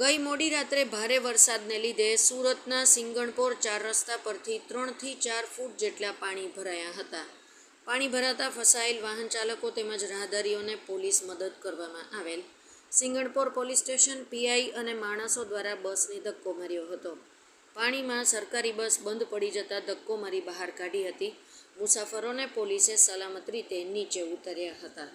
ગઈ મોડી રાત્રે ભારે વરસાદને લીધે સુરતના સિંગણપોર ચાર રસ્તા પરથી ત્રણથી ચાર ફૂટ જેટલા પાણી ભરાયા હતા. પાણી ભરાતા ફસાયેલ વાહન ચાલકો તેમજ રાહદારીઓને પોલીસ મદદ કરવામાં આવેલ. સિંગણપોર પોલીસ સ્ટેશન પીઆઈ અને માણસો દ્વારા બસને ધક્કો માર્યો હતો. પાણીમાં સરકારી બસ બંધ પડી જતાં ધક્કો મારી બહાર કાઢી હતી. મુસાફરોને પોલીસે સલામત રીતે નીચે ઉતર્યા હતા.